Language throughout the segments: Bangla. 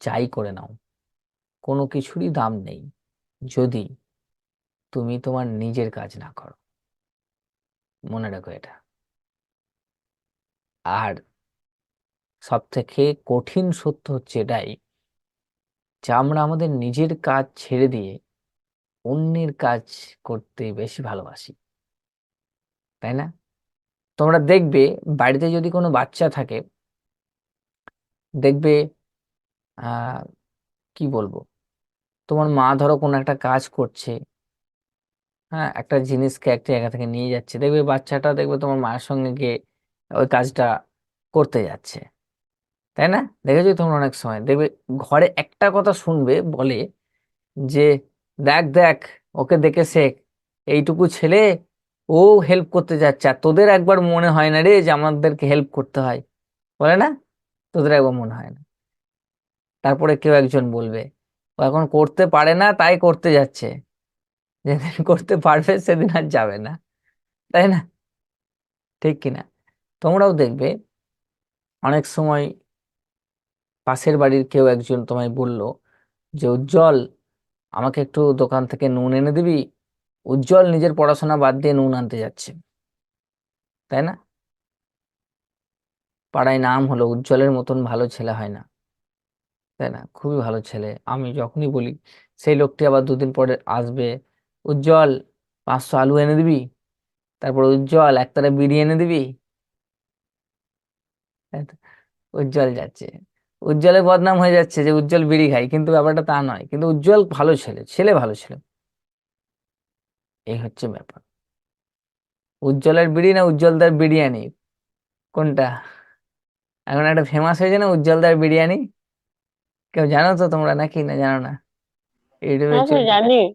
যাই করে নাও। কোনো কিছুরই দাম নেই যদি তুমি তোমার নিজের কাজ না করো। মনে রাখো এটা। আর সব থেকে কঠিন সত্য হচ্ছে এটাই যে আমরা আমাদের নিজের কাজ ছেড়ে দিয়ে অন্যের কাজ করতে বেশি ভালোবাসি। তাই না? তোমরা দেখবে বাড়িতে যদি কোনো বাচ্চা থাকে, দেখবে কি বলব? তোমার মা ধরো কোনো একটা কাজ করছে হ্যাঁ একটা জিনিসকে এক জায়গা থেকে নিয়ে যাচ্ছে, দেখবে বাচ্চাটা দেখবে তোমার মায়ের সঙ্গে গিয়ে ওই কাজটা করতে যাচ্ছে, তাই না? দেখেছ তোমরা অনেক সময়? দেখবে ঘরে একটা কথা শুনবে, বলে যে, দেখ দেখ, ওকে দেখে শেখ, এইটুকু ছেলে ও হেল্প করতে যাচ্ছে, আর তোদের একবার মনে হয় না রে যে আমাদেরকে হেল্প করতে হয়। বলে না? তোদের একবার মনে হয় না। তারপরে কেউ একজন বলবে। ও এখন করতে পারে না, তাই করতে যাচ্ছে। যেদিন করতে পারবে, সেদিন আর যাবে না। তাই না? ঠিক কিনা? তোমরাও দেখবে, অনেক সময় পাশের বাড়ির কেউ একজন তোমায় বলল যে, উজ্জ্বল, আমাকে একটু দোকান থেকে নুন এনে দিবি? উজ্জ্বল, নিজের পড়াশোনা বাদ দিয়ে নুন আনতে যাচ্ছে। তাই না? পাড়ায় নাম হলো, উজ্জ্বলের মতন ভালো ছেলে হয় না। তাই না, খুবই ভালো ছেলে। আমি যখনই বলি, সেই লোকটি আবার দুদিন পরে আসবে, উজ্জ্বল, পাঁচশো আলু এনে দিবি? তারপর উজ্জ্বল একতারা বিড়ি এনে দিবি? উজ্জ্বল যাচ্ছে। উজ্জ্বলের বদনাম হয়ে যাচ্ছে যে উজ্জ্বল বিড়ি খায়, কিন্তু ব্যাপারটা তা নয়। কিন্তু উজ্জ্বল ভালো ছেলে ছেলে ভালো ছেলে। এই হচ্ছে ব্যাপার। উজ্জ্বলের বিড়ি না উজ্জ্বলদার বিরিয়ানি? কোনটা? এখন একটা ফেমাস হয়েছে না উজ্জ্বলদার বিরিয়ানি? কেউ জানো তো তোমরা নাকি না জানো না? ইউটিউবে হ্যাঁ চলছে। জানি।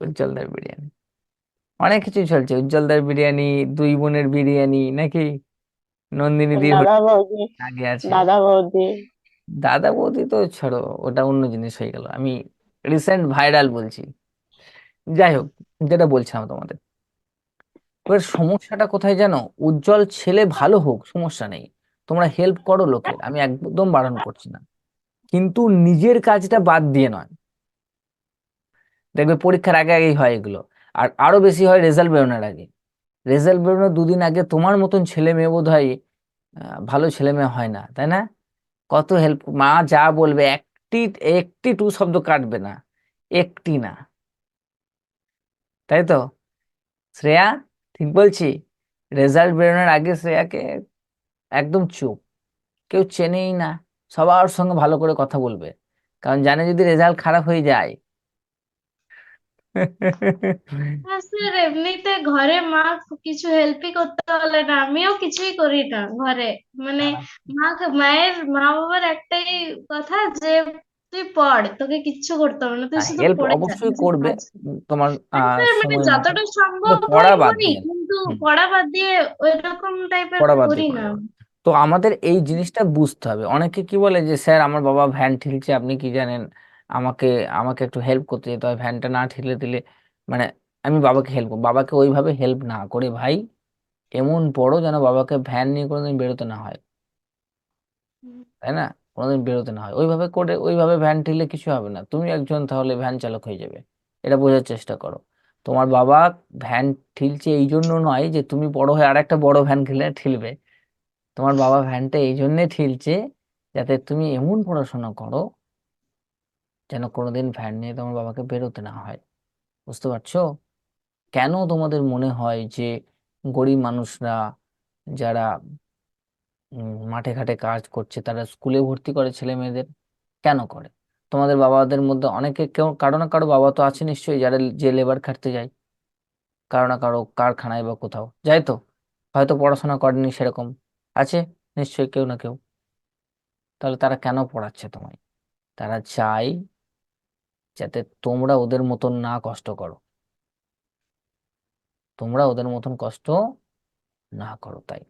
উজ্জ্বলদার বিরিয়ানি। অনেক কিছু চলছে। উজ্জ্বলদার বিরিয়ানি দুই বোনের বিরিয়ানি নাকি? নন্দিনী দির দাদা বৌদি। আগে আছে। দাদা বৌদি। দাদা বৌদি তো ছাড়ো ওটা অন্য জিনিস হয়ে গেল। আমি রিসেন্ট ভাইরাল বলছি। যাই হোক যেটা বলছিলাম তোমাদের। এবার সমস্যাটা কোথায় জানো? উজ্জ্বল ছেলে ভালো হোক সমস্যা নেই। তোমরা হেল্প করো লোকের। আমি একদম বারণ করছি না। কিন্তু নিজের কাজটা বাদ দিয়ে নয়। দেখবে পরীক্ষার আগে আগেই হয় এগুলো। আর আরও বেশি হয় রেজাল্ট বেরোনোর আগে। রেজাল্ট বেরোনোর দুদিন আগে তোমার মতন ছেলে মেয়ে বোধ হয় ভালো ছেলে মেয়ে হয় না, তাই না? কত হেল্প মা যা বলবে, একটি একটি টু শব্দ কাটবে না, একটি না। তাই তো? শ্রেয়া, ঠিক বলছি? রেজাল্ট বেরোনোর আগে শ্রেয়াকে একদম চুপ, কেউ চেনেই না। সবার সঙ্গে ভালো করে কথা বলবে। কারণ জানে যদি রেজাল্ট খারাপ হয়ে যায়। হ্যাঁ স্যার এমনিতে ঘরে মা কিছু হেল্পই করতে বলে না। আমিও কিছুই করি না ঘরে। মানে মা মায়ের মা বাবার একটাই কথা যে তুই পড় তোকে কিচ্ছু করতে হবে না। তুই শুধু হেল্প পড়ে অবশ্যই কিছু করবে তোমার হ্যাঁ মানে যতটা সম্ভব হয় পড়া বাদ করি দিয়ে। কিন্তু পড়া বাদ দিয়ে ওইরকম টাইপের পড়া বাদ করি দিয়ে না। তো আমাদের এই জিনিসটা বুঝতে হবে। অনেকে কি বলে যে স্যার আমার বাবা ভ্যান ঠেলছে আপনি কি জানেন? আমাকে আমাকে একটু হেল্প করতে যেতে হয় ভ্যানটা না ঠেলে দিলে। মানে আমি বাবাকে হেল্প করব বাবাকে ওইভাবে হেল্প না করে ভাই এমন পড়ো যেন বাবাকে ভ্যান নিয়ে কোনোদিন বেরোতে না হয়। তাই না? কোনোদিন বেরোতে না হয়। ওইভাবে করে ওইভাবে ভ্যান ঠেলে কিছু হবে না। তুমি একজন তাহলে ভ্যান চালক হয়ে যাবে। এটা বোঝার চেষ্টা করো। তোমার বাবা ভ্যান ঠেলছে এই জন্য নয় যে তুমি বড় হয়ে আর একটা বড় ভ্যান খেলে ঠেলবে। তোমার বাবা ভ্যানটা এই জন্যে ঠেলছে যাতে তুমি এমন পড়াশোনা করো যেন কোনোদিন ভ্যান নিয়ে তোমার বাবাকে বেরোতে না হয়। বুঝতে পারছ? কেন তোমাদের মনে হয় যে গরিব মানুষরা যারা মাঠে ঘাটে কাজ করছে তারা স্কুলে ভর্তি করে ছেলে মেয়েদের কেন করে? তোমাদের বাবাদের মধ্যে অনেকে কেউ, কারও না কারও বাবা তো আছে নিশ্চয়ই যারা যে লেবার খাটতে যায়। কারও না কারও কারখানায় বা কোথাও। যাই তো, হয়তো পড়াশোনা করেনি সেরকম। আছে? নিশ্চয়ই কেউ না কেউ। তাহলে তারা কেন পড়াচ্ছে তোমায়? তারা চায় যাতে তোমরা ওদের মতন না কষ্ট করো। তোমরা ওদের মতন কষ্ট না করো তাই।